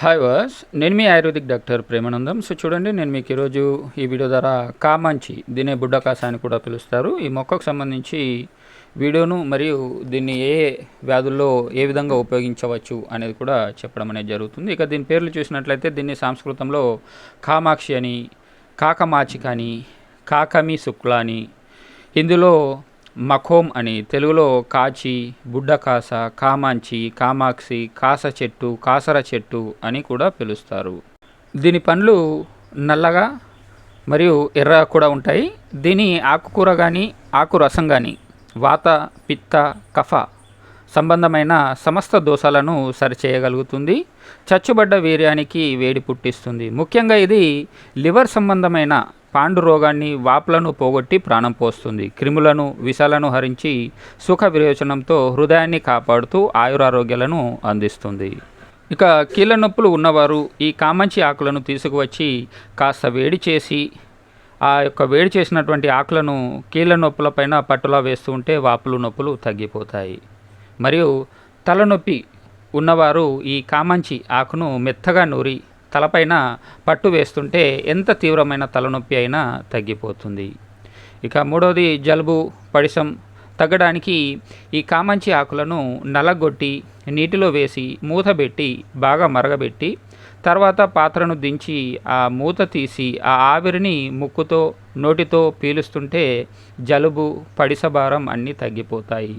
Hi was నేను మీ ayurvedic doctor Premanandam. So చూడండి నేను మీకు ఈరోజు ఈ వీడియో ద్వారా కామాంచి దీనే బుడ్డకాస అని కూడా పిలుస్తారు. ఈ మొక్కకు సంబంధించి వీడియోను మరియు దీన్ని ఏ వ్యాధుల్లో ఏ విధంగా ఉపయోగించవచ్చు అనేది కూడా చెప్పడం అనేది జరుగుతుంది. ఇక దీని పేర్లు చూసినట్లయితే దీన్ని సంస్కృతంలో కామాక్షి అని కాకమాచిక అని కాకమి శుక్ల అని హిందీలో మఖోం అని తెలుగులో కాచి బుడ్డకాస కామాంచి కామాక్షి కాస చెట్టు కాసర చెట్టు అని కూడా పిలుస్తారు. దీని పండ్లు నల్లగా మరియు ఎర్ర కూడా ఉంటాయి. దీని ఆకుకూర కానీ ఆకు రసం కానీ వాత పిత్త కఫ సంబంధమైన సమస్త దోషాలను సరిచేయగలుగుతుంది. చచ్చుబడ్డ వీర్యానికి వేడి పుట్టిస్తుంది. ముఖ్యంగా ఇది లివర్ సంబంధమైన పాండు రోగాన్ని వాపులను పోగొట్టి ప్రాణం పోస్తుంది. క్రిములను విషాలను హరించి సుఖ విరోచనంతో హృదయాన్ని కాపాడుతూ ఆయురారోగ్యాలను అందిస్తుంది. ఇక కీళ్ళ నొప్పులు ఉన్నవారు ఈ కామంచి ఆకులను తీసుకువచ్చి కాస్త వేడి చేసి ఆ యొక్క వేడి చేసినటువంటి ఆకులను కీళ్ళ నొప్పులపైన పట్టులా వేస్తూ ఉంటే వాపులు నొప్పులు తగ్గిపోతాయి. మరియు తలనొప్పి ఉన్నవారు ఈ కామంచి ఆకును మెత్తగా నూరి తలపైన పట్టు వేస్తుంటే ఎంత తీవ్రమైన తలనొప్పి అయినా తగ్గిపోతుంది. ఇక మూడవది జలుబు పడిసం. తగ్గడానికి ఈ కామంచి ఆకులను నలగొట్టి నీటిలో వేసి మూత పెట్టి బాగా మరగబెట్టి తర్వాత పాత్రను దించి ఆ మూత తీసి ఆ ఆవిరిని ముక్కుతో నోటితో పీలుస్తుంటే జలుబు పడిసభారం అన్నీ తగ్గిపోతాయి.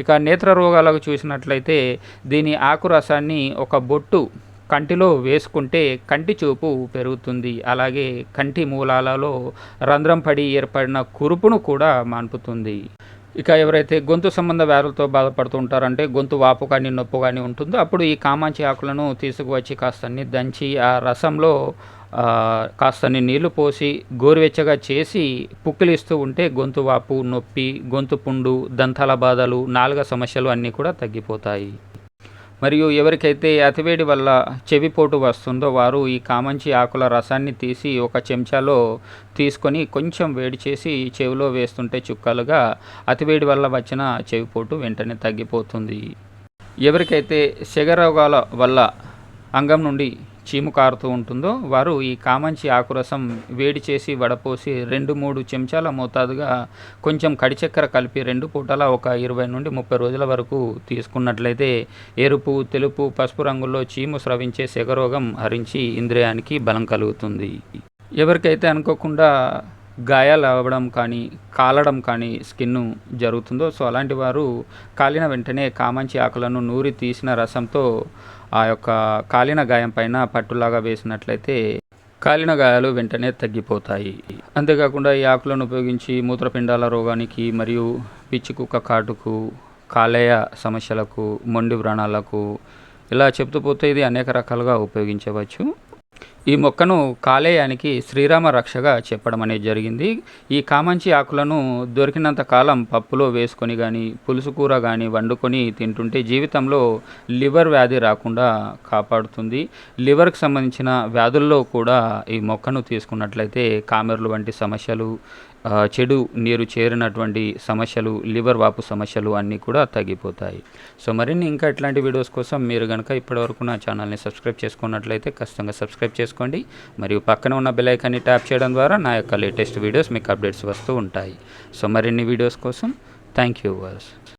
ఇక నేత్ర రోగాలకు చూసినట్లయితే దీని ఆకురసాన్ని ఒక బొట్టు కంటిలో వేసుకుంటే కంటి చూపు పెరుగుతుంది. అలాగే కంటి మూలాలలో రంధ్రం పడి ఏర్పడిన కురుపును కూడా మాన్పుతుంది. ఇక ఎవరైతే గొంతు సంబంధ వ్యాధులతో బాధపడుతుంటారంటే గొంతు వాపు కానీ నొప్పు కానీ ఉంటుందో అప్పుడు ఈ కామాంచి ఆకులను తీసుకువచ్చి కాస్తన్ని దంచి ఆ రసంలో కాస్తని నీళ్ళు పోసి గోరువెచ్చగా చేసి పుక్కిలిస్తూ ఉంటే గొంతు వాపు నొప్పి గొంతు పుండు దంతాల బాధలు నాలుగ సమస్యలు అన్నీ కూడా తగ్గిపోతాయి. మరియు ఎవరికైతే అతివేడి వల్ల చెవిపోటు వస్తుందో వారు ఈ కామంచి ఆకుల రసాన్ని తీసి ఒక చెంచాలో తీసుకొని కొంచెం వేడి చేసి చెవిలో వేస్తుంటే చుక్కలుగా అతివేడి వల్ల వచ్చిన చెవిపోటు వెంటనే తగ్గిపోతుంది. ఎవరికైతే రోగాల వల్ల అంగం నుండి చీము కారుతూ ఉంటుందో వారు ఈ కామంచి ఆకురసం వేడి చేసి వడపోసి రెండు మూడు చెంచాల మోతాదుగా కొంచెం కడిచెక్కర కలిపి రెండు పూటల ఒక ఇరవై నుండి ముప్పై రోజుల వరకు తీసుకున్నట్లయితే ఎరుపు తెలుపు పసుపు రంగుల్లో చీము స్రవించే సెగరోగం హరించి ఇంద్రియానికి బలం కలుగుతుంది. ఎవరికైతే అనుకోకుండా గాయాలు అవ్వడం కానీ కాలడం కానీ స్కిన్ జరుగుతుందో సో అలాంటి వారు కాలిన వెంటనే కామంచి ఆకులను నూరి తీసిన రసంతో ఆ యొక్క కాలిన గాయం పైన పట్టులాగా వేసినట్లయితే కాలిన గాయాలు వెంటనే తగ్గిపోతాయి. అంతేకాకుండా ఈ ఆకులను ఉపయోగించి మూత్రపిండాల రోగానికి మరియు పిచ్చి కుక్క కాటుకు కాలేయ సమస్యలకు మొండి వ్రణాలకు ఇలా చెప్తూ పోతే ఇది అనేక రకాలుగా ఉపయోగించవచ్చు. ఈ మొక్కను కాలేయానికి శ్రీరామ రక్షగా చెప్పడం అనేది జరిగింది. ఈ కామంచి ఆకులను దొరికినంత కాలం పప్పులో వేసుకొని కానీ పులుసు కూర కానీ వండుకొని తింటుంటే జీవితంలో లివర్ వ్యాధి రాకుండా కాపాడుతుంది. లివర్కి సంబంధించిన వ్యాధుల్లో కూడా ఈ మొక్కను తీసుకున్నట్లయితే కామెర్లు వంటి సమస్యలు చెడు నీరు చేరినటువంటి సమస్యలు లివర్ వాపు సమస్యలు అన్నీ కూడా తగ్గిపోతాయి. సో మరిన్ని ఇంకా ఇట్లాంటి వీడియోస్ కోసం మీరు కనుక ఇప్పటివరకు నా ఛానల్ని సబ్స్క్రైబ్ చేసుకున్నట్లయితే ఖచ్చితంగా సబ్స్క్రైబ్ చేసుకోండి. మరియు పక్కన ఉన్న బెలైకాన్ని ట్యాప్ చేయడం ద్వారా నా యొక్క లేటెస్ట్ వీడియోస్ మీకు అప్డేట్స్ వస్తూ ఉంటాయి. సో మరిన్ని వీడియోస్ కోసం థ్యాంక్ యూ వర్స్